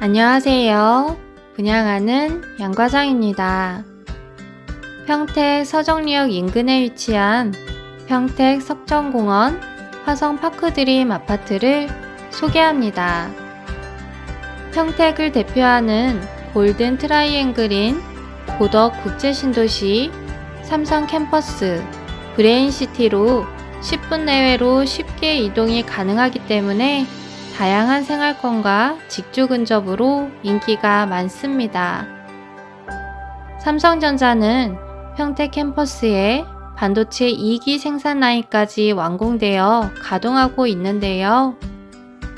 안녕하세요. 분양하는 양과장입니다. 평택 서정리역 인근에 위치한 평택 석정공원 화성 파크드림 아파트를 소개합니다. 평택을 대표하는 골든 트라이앵글인 고덕 국제신도시 삼성 캠퍼스 브레인시티로 10분 내외로 쉽게 이동이 가능하기 때문에 다양한 생활권과 직주 근접으로 인기가 많습니다. 삼성전자는 평택 캠퍼스에 반도체 2기 생산 라인까지 완공되어 가동하고 있는데요.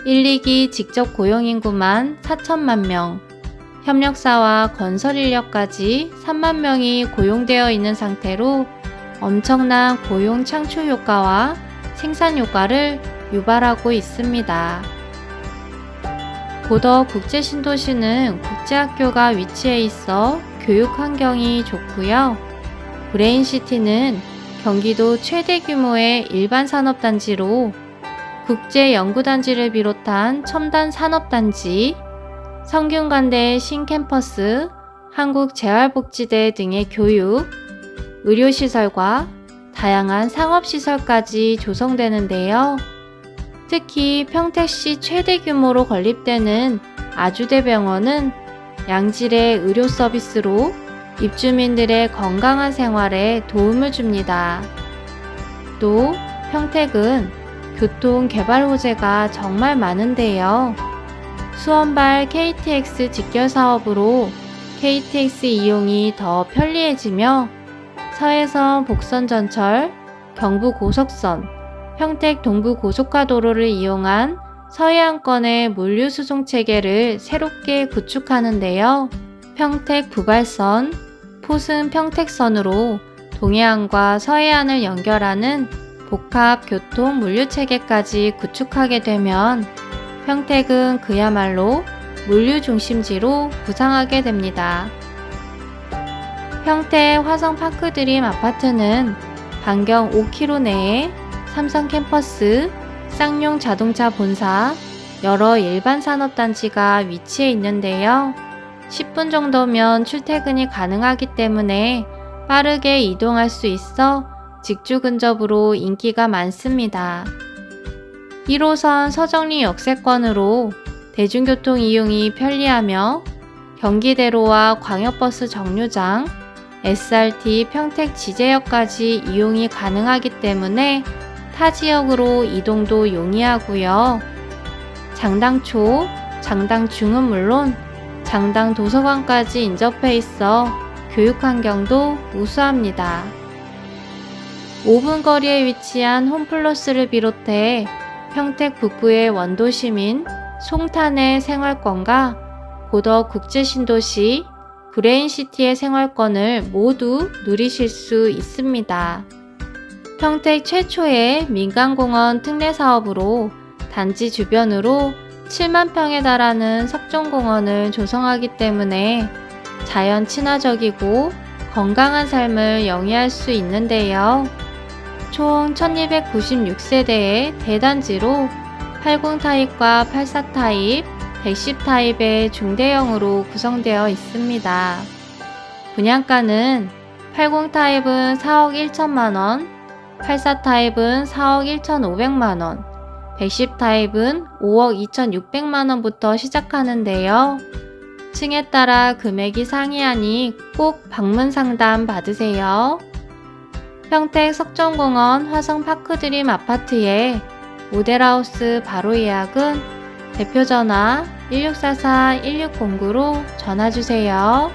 1, 2기 직접 고용 인구만 4천만 명, 협력사와 건설 인력까지 3만 명이 고용되어 있는 상태로 엄청난 고용 창출 효과와 생산 효과를 유발하고 있습니다. 고덕 국제신도시는 국제학교가 위치해 있어 교육 환경이 좋고요. 브레인시티는 경기도 최대 규모의 일반 산업단지로 국제연구단지를 비롯한 첨단 산업단지, 성균관대 신캠퍼스, 한국재활복지대 등의 교육, 의료시설과 다양한 상업시설까지 조성되는데요. 특히 평택시 최대 규모로 건립되는 아주대병원은 양질의 의료 서비스로 입주민들의 건강한 생활에 도움을 줍니다. 또 평택은 교통 개발 호재가 정말 많은데요. 수원발 KTX 직결 사업으로 KTX 이용이 더 편리해지며 서해선 복선 전철, 경부 고속선, 평택 동부 고속화도로를 이용한 서해안권의 물류 수송 체계를 새롭게 구축하는데요. 평택 부발선, 포승 평택선으로 동해안과 서해안을 연결하는 복합 교통 물류 체계까지 구축하게 되면 평택은 그야말로 물류 중심지로 부상하게 됩니다. 평택 화성 파크드림 아파트는 반경 5km 내에 삼성 캠퍼스, 쌍용 자동차 본사, 여러 일반 산업단지가 위치해 있는데요. 10분 정도면 출퇴근이 가능하기 때문에 빠르게 이동할 수 있어 직주 근접으로 인기가 많습니다. 1호선 서정리 역세권으로 대중교통 이용이 편리하며 경기대로와 광역버스 정류장, SRT 평택 지제역까지 이용이 가능하기 때문에 타 지역으로 이동도 용이하고요. 장당초, 장당중은 물론 장당 도서관까지 인접해 있어 교육 환경도 우수합니다. 5분 거리에 위치한 홈플러스를 비롯해 평택 북부의 원도시민 송탄의 생활권과 고덕 국제신도시 브레인시티의 생활권을 모두 누리실 수 있습니다. 평택 최초의 민간공원 특례 사업으로 단지 주변으로 7만 평에 달하는 석종공원을 조성하기 때문에 자연 친화적이고 건강한 삶을 영위할 수 있는데요. 총 1296세대의 대단지로 80 타입과 84 타입, 110 타입의 중대형으로 구성되어 있습니다. 분양가는 80 타입은 4억 1천만 원, 84 타입은 4억 1천5백만 원, 110 타입은 5억 2천6백만 원부터 시작하는데요. 층에 따라 금액이 상이하니 꼭 방문 상담 받으세요. 평택 석정공원 화성파크드림 아파트의 모델하우스 바로 예약은 대표 전화 1644-1609로 전화 주세요.